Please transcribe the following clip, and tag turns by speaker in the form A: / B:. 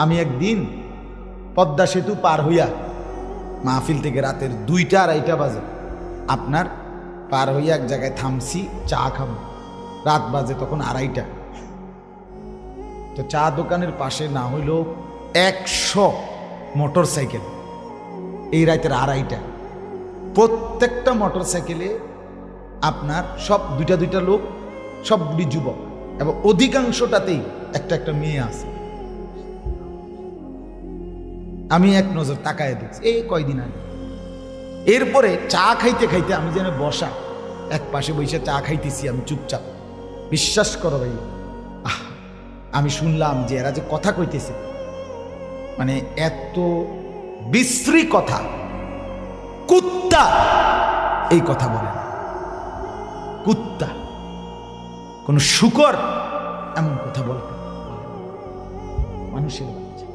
A: আমি একদিন পদ্মা সেতু পার হইয়া মাহফিল থেকে রাতের দুইটা আড়াইটা বাজে। আপনার পার হইয়া এক জায়গায় থামছি, চা খাব। রাত বাজে তখন আড়াইটা। তো চা দোকানের পাশে না হইল একশো মোটর সাইকেল এই রাতের আড়াইটা। প্রত্যেকটা মোটর সাইকেলে আপনার সব দুইটা দুইটা লোক, সবগুলি যুবক। এবং অধিকাংশটাতেই একটা একটা মেয়ে আছে। আমি এক নজর তাকায় দেখছি। এই কয়দিন আগে। এরপরে চা খাইতে খাইতে আমি যেন বসা এক পাশে বসে চা খাইতেছি আমি চুপচাপ। বিশ্বাস করো ভাই আহ, আমি শুনলাম যে এরা যে কথা কইতেছে। মানে এত বিশ্রী কথা। কুত্তা! এই কথা বলে কুত্তা। কোন শুকর এমন কথা বলতে। মানুষের বাচ্চা।